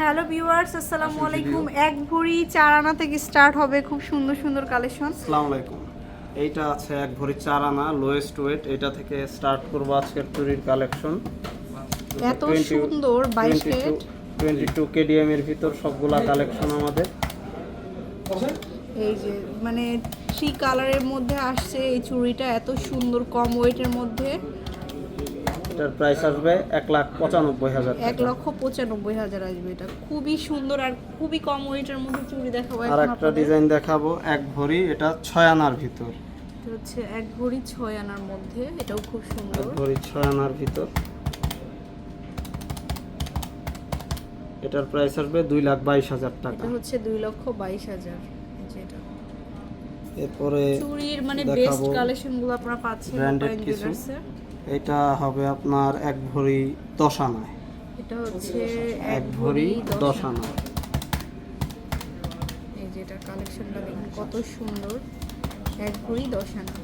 Hello viewers আসসালামু আলাইকুম। এক ভরি চার আনা থেকে স্টার্ট হবে খুব সুন্দর সুন্দর কালেকশন। আসসালামু আলাইকুম। এইটা আছে এক ভরি চার আনা লোয়েস্ট ওয়েট এটা থেকে স্টার্ট করব আজকের চুরির কালেকশন। এত সুন্দর বাইশ রেট। টোয়েন্টি টু কেডিএম এর ভিতর সবগুলা কালেকশন আমাদের। এই যে মানে থ্রি কালারের মধ্যে আসছে এই চুড়িটা এত সুন্দর কম ওয়েটের মধ্যে। এটার প্রাইস আসবে এক লাখ পঁচানব্বই হাজার এক লক্ষ পঁচানব্বই হাজার আসবে এটা। খুবই সুন্দর আর খুবই কম ওয়েটের মধ্যে চুড়ি দেখাবো আর একটা ডিজাইন দেখাবো এক ভরি এটা ছয় আনার ভিতর। হচ্ছে এক ভরি ছয় আনার মধ্যে এটাও খুব সুন্দর। এক ভরি ছয় আনার ভিতর। এটার প্রাইস আসবে দুই লাখ বাইশ হাজার টাকা। এটা হচ্ছে দুই লক্ষ বাইশ হাজার এই যে এটা। এরপরে চুড়ির মানে বেস্ট কালেকশনগুলো আপনারা পাচ্ছেন Open কিছু। এটা হবে আপনার এক ভরি দশ আনায় এটা হচ্ছে এক ভরি দশ আনা এই যে এটা কালেকশনটা দেখুন কত সুন্দর। এক ভরি দশ আনা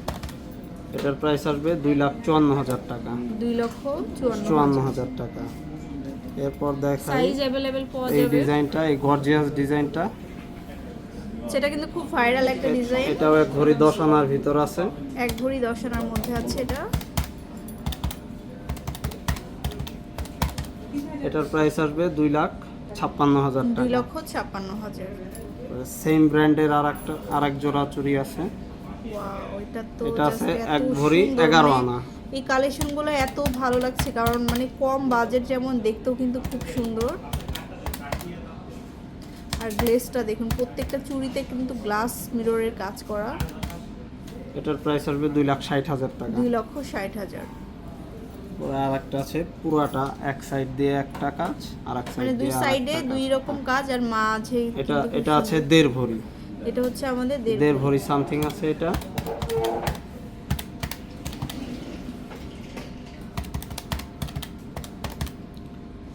এটার প্রাইস আসবে দুই লাখ চুয়ান্ন হাজার টাকা। দুই লক্ষ চুয়ান্ন হাজার। টাকা। এরপর দেখাই সাইজ পাওয়া এই ডিজাইনটা এই গর্জিয়াস ডিজাইনটা। সেটা কিন্তু খুব ভাইরাল একটা ডিজাইন। এটাও এক ভরি দশ আনার ভিতর আছে। এক ভরি দশ আনার মধ্যে আছে এটা। এটার প্রাইস আসবে দুই লাখ ছাপ্পান্ন হাজার দুই লক্ষ ছাপ্পান্ন হাজার। সেম ব্র্যান্ডের আর একটা আর এক জোড়া চুরি আছে। এটা আছে এক ভরি এগারো মানে আনা। এই কালেকশনগুলো এত ভালো লাগছে কারণ মানে কম বাজেট যেমন দেখতেও কিন্তু খুব সুন্দর। আর গ্লেসটা দেখুন প্রত্যেকটা চুড়িতে কিন্তু গ্লাস মিররের কাজ করা। এটার প্রাইস আসবে দুই লাখ ষাট হাজার টাকা। দুই লক্ষ ষাট হাজার। আর একটা আছে পুরাটা এক সাইড দিয়ে একটা কাজ আর এক মানে সাইড দুই সাইডে দুই রকম কাজ আর মাঝে এটা এটা আছে দেড় ভরি এটা হচ্ছে আমাদের দেড় দেড় ভরি সামথিং আছে এটা।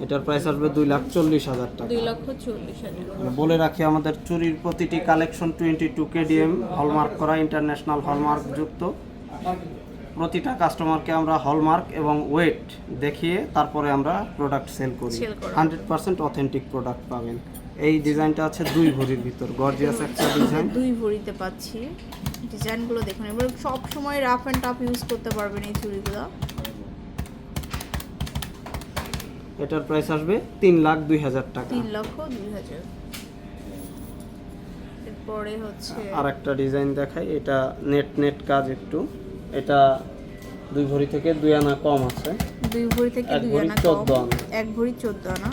এটার প্রাইস আসবে দুই লাখ চল্লিশ হাজার টাকা। দুই লক্ষ চল্লিশ হাজার। বলে রাখি আমাদের চুরির প্রতিটি collection twenty two KDM hallmark করা ইন্টারন্যাশনাল হলমার্ক যুক্ত। প্রতিটা কাস্টমারকে আমরা হলমার্ক এবং ওয়েট দেখিয়ে তারপরে আমরা প্রোডাক্ট সেল করি। হান্ড্রেড পার্সেন্ট অথেন্টিক প্রোডাক্ট পাবেন। এই ডিজাইনটা আছে দুই ভরির ভিতর গর্জিয়াস একটা ডিজাইন দুই ভরিতে পাচ্ছি। ডিজাইনগুলো দেখুন এবার সব সময় রাফ অ্যান্ড টাফ ইউজ করতে পারবেন এই চুড়িগুলো। এটার প্রাইস আসবে তিন লাখ দুই হাজার টাকা। তিন লক্ষ দুই হাজার। এরপরে হচ্ছে আর একটা ডিজাইন দেখাই এটা নেট নেট কাজ একটু। এটা দুই ভরি থেকে দুই আনা কম আছে। দুই ভরি থেকে দুই আনা 14 আনা। এক ভরি চোদ্দ আনা।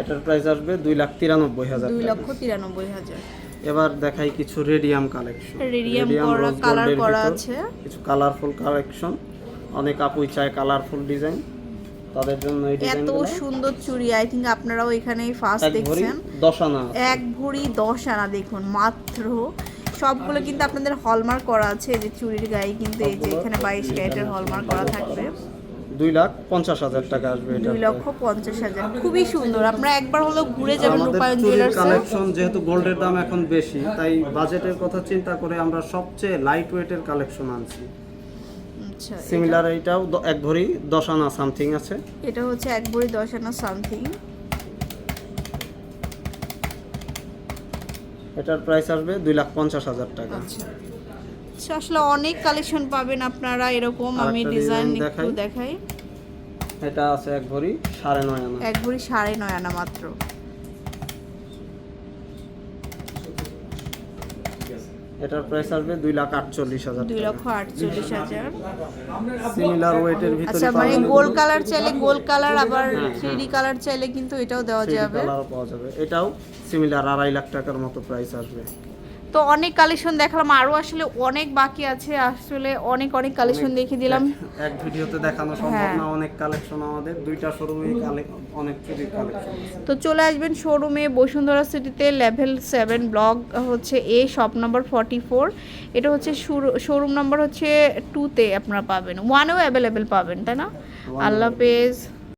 এটার প্রাইস আসবে দুই লাখ তিরানব্বই হাজার দুই লক্ষ তিরানব্বই হাজার। এবার দেখাই কিছু রেডিয়াম কালেকশন রেডিয়াম করা কালার করা আছে। কিছু কালারফুল কালেকশন অনেক আপুই চায় কালারফুল ডিজাইন তাদের জন্য এই এত সুন্দর চুড়ি আই থিঙ্ক আপনারাও এখানেই ফার্স্ট দেখছেন। দশ আনা এক ভরি দশ আনা দেখুন মাত্র সবগুলো কিন্তু আপনাদের হলমার্ক করা আছে এই যে চুরির গায়ে কিন্তু এই যে এখানে বাইশ ক্যারেটের হলমার্ক করা থাকবে। দুই লাখ পঞ্চাশ হাজার টাকা আসবে এটা। দুই লক্ষ পঞ্চাশ হাজার। খুবই সুন্দর। আপনারা একবার হলো ঘুরে যাবেন রূপায়ণ চুরির কালেকশন যেহেতু গোল্ডের দাম এখন বেশি তাই বাজেটের কথা চিন্তা করে আমরা সবচেয়ে লাইট ওয়েটের কালেকশন আনছি। আচ্ছা সিমিলার এইটাও দ- এক ভরি দশ আনা সামথিং আছে। এটা হচ্ছে এক ভরি দশ আনা সামথিং এটার প্রাইস আসবে দুই লাখ পঞ্চাশ হাজার টাকা। আচ্ছা। আচ্ছা, আসলে অনেক কালেকশন পাবেন আপনারা এরকম আমি ডিজাইন একটু। দেখাই। এটা আছে এক ভরি সাড়ে নয় আনা। এক ভরি সাড়ে নয় আনা মাত্র। এটার প্রাইস আসবে দুই লাখ আটচল্লিশ হাজার দুই লক্ষ আটচল্লিশ হাজার। সিমিলার ওয়েটের ভিতরে আচ্ছা মানে গোল কালার চাইলে গোল কালার আবার থ্রি কালার চাইলে কিন্তু এটাও দেওয়া যাবে। কালারও পাওয়া যাবে। এটাও সিমিলার আড়াই লাখ টাকার মতো প্রাইস আসবে। তো অনেক কালেকশন দেখালাম আরও আসলে অনেক বাকি আছে আসলে অনেক অনেক কালেকশন দেখিয়ে দিলাম। এক ভিডিওতে দেখানো সম্ভব হ্যাঁ। না অনেক কালেকশন আমাদের দুইটা শোরুমে অনেক কালেকশন তো চলে আসবেন শোরুমে বসুন্ধরা সিটিতে লেভেল সেভেন ব্লক হচ্ছে A shop number forty four এটা হচ্ছে শোরুম নাম্বার হচ্ছে টুতে আপনারা পাবেন। ওয়ানেও অ্যাভেলেবেল পাবেন তাই না? আল্লাহ হাফেজ।